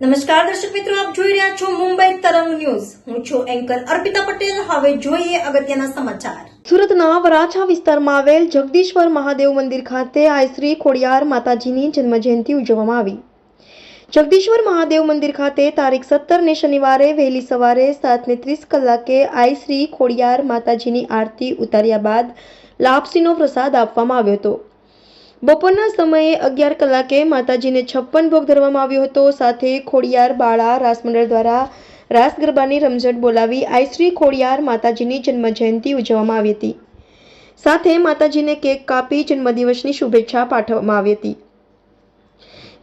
નમસ્કાર દર્શક મિત્રો, આપ જોઈ રહ્યા છો મુંબઈ તરંગ ન્યૂઝ. હું છું એન્કર અર્પિતા પટેલ. હવે જોઈએ અગત્યના સમાચાર. સુરતના વરાછા વિસ્તારમાં આવેલ જગદીશ્વર મહાદેવ મંદિર ખાતે આજ શ્રી ખોડિયાર માતાજીની જન્મજયંતિ ઉજવવામાં આવી. જગદીશ્વર મહાદેવ મંદિર ખાતે તારીખ સત્તરને શનિવારે વહેલી સવારે સાતને ત્રીસ કલાકે આઈ શ્રી ખોડિયાર માતાજીની આરતી ઉતાર્યા બાદ લાપસીનો પ્રસાદ આપવામાં આવ્યો હતો. બપોરના સમયે અગિયાર કલાકે માતાજીને છપ્પન ભોગ ધરવામાં આવ્યો હતો. સાથે ખોડિયાર બાળા રાસમંડળ દ્વારા રાસ ગરબાની રમઝટ બોલાવી આઈશ્રી ખોડિયાર માતાજીની જન્મજયંતિ ઉજવવામાં આવી હતી. સાથે માતાજીને કેક કાપી જન્મદિવસની શુભેચ્છા પાઠવવામાં આવી હતી.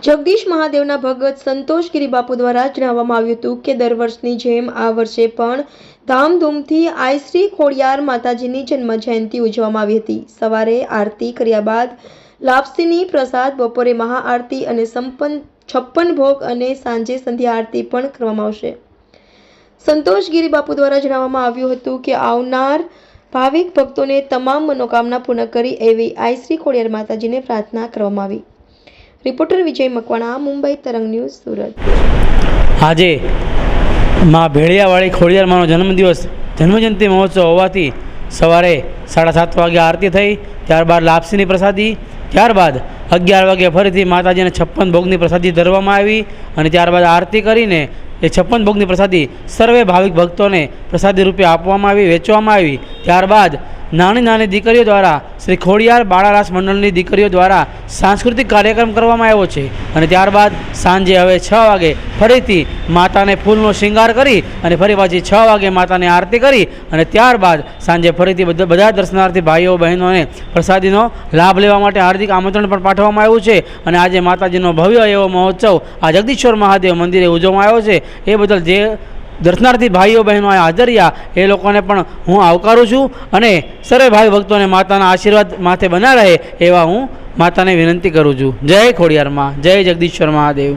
જગદીશ મહાદેવના ભગત સંતોષ ગિરી બાપુ દ્વારા જણાવવામાં આવ્યું હતું કે દર વર્ષની જેમ આ વર્ષે પણ ધામધૂમથી આઈ શ્રી ખોડિયાર માતાજીની જન્મ જયંતિ ઉજવવામાં આવી હતી. સવારે આરતી કર્યા બાદ લાપસીની પ્રસાદ, બપોરે મહાઆરતી અને સંપન્ન, છપ્પન ભોગ અને સાંજે સંધ્યા આરતી પણ કરવામાં આવશે. સંતોષ ગિરી બાપુ દ્વારા જણાવવામાં આવ્યું હતું કે આવનાર ભાવિક ભક્તોને તમામ મનોકામના પૂર્ણ કરી એવી આઈ શ્રી ખોડિયાર માતાજીને પ્રાર્થના કરવામાં આવી. રિપોર્ટર વિજય મકવાણા, મુંબઈ તરંગ ન્યૂઝ, સુરત. આજે માં ભેળિયાવાળી ખોડિયારમાંનો જન્મદિવસ, જન્મજયંતિ મહોત્સવ હોવાથી સવારે સાડા સાત વાગે આરતી થઈ, ત્યારબાદ લાપસીની પ્રસાદી, ત્યારબાદ અગિયાર વાગે ફરીથી માતાજીને છપ્પન ભોગની પ્રસાદી ધરવામાં આવી અને ત્યારબાદ આરતી કરીને એ છપ્પન ભોગની પ્રસાદી સર્વે ભાવિક ભક્તોને પ્રસાદી રૂપે આપવામાં આવી, વેચવામાં આવી. ત્યારબાદ નાની નાની દીકરીઓ દ્વારા શ્રી ખોડિયાર બાળારાસ મંડળની દીકરીઓ દ્વારા સાંસ્કૃતિક કાર્યક્રમ કરવામાં આવ્યો છે. અને ત્યારબાદ સાંજે હવે છ વાગે ફરીથી માતાને ફૂલનો શિંગાર કરી અને ફરી પાછી છ વાગે માતાને આરતી કરી અને ત્યારબાદ સાંજે ફરીથી બધા દર્શનાર્થી ભાઈઓ, બહેનોને પ્રસાદીનો લાભ લેવા માટે હાર્દિક આમંત્રણ પણ પાઠવવામાં આવ્યું છે. અને આજે માતાજીનો ભવ્ય એવો મહોત્સવ આ જગદીશ્વર મહાદેવ મંદિરે ઉજવવામાં આવ્યો છે. એ બદલ જે દર્શનાર્થી ભાઈઓ બહેનો હાજર રહ્યા એ લોકોને પણ હું આવકારું છું અને સર્વે ભાઈ ભક્તોને માતાના આશીર્વાદ માથે બના રહે એવા હું માતાને વિનંતી કરું છું. જય ખોડિયારમાં, જય જગદીશ્વર મહાદેવ.